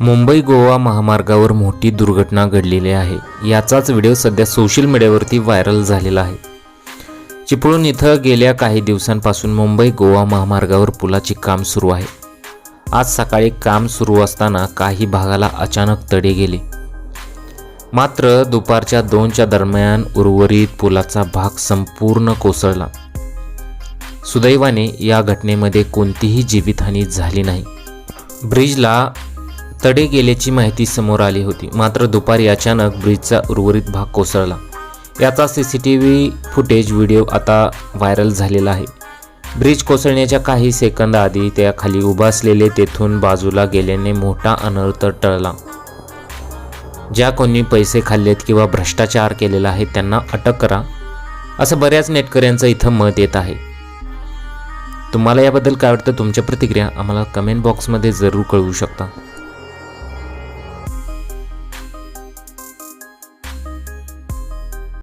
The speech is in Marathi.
मुंबई गोवा महामार्गावर मोठी दुर्घटना घडलेली आहे. याचाच व्हिडिओ सध्या सोशल मीडियावरती व्हायरल झालेला आहे. चिपळूण इथं गेल्या काही दिवसांपासून मुंबई गोवा महामार्गावर पुलाचे काम सुरू आहे. आज सकाळी काम सुरू असताना काही भागाला अचानक तडे गेले. मात्र दुपारच्या दोनच्या दरम्यान उर्वरित पुलाचा भाग संपूर्ण कोसळला. सुदैवाने या घटनेमध्ये कोणतीही जीवितहानी झाली नाही. ब्रिजला तडे गेल्याची माहिती समोर आली होती. मात्र दुपारी अचानक ब्रिजचा उर्वरित भाग कोसळला. याचा C C T V footage video आता व्हायरल झालेला आहे. ब्रिज कोसळण्याच्या काही सेकंद आधी त्या खाली उभा असलेले तेथून बाजूला गेल्याने मोठा अनर्थ टळला. ज्या कोणी पैसे खाल्लेत किंवा भ्रष्टाचार केलेला आहे त्यांना अटक करा. असं बऱ्याच नेटकऱ्यांचं इथं मत येत आहे. तुम्हाला याबद्दल काय वाटतं? तुमच्या प्रतिक्रिया आम्हाला कमेंट बॉक्समध्ये जरूर कळवू शकता.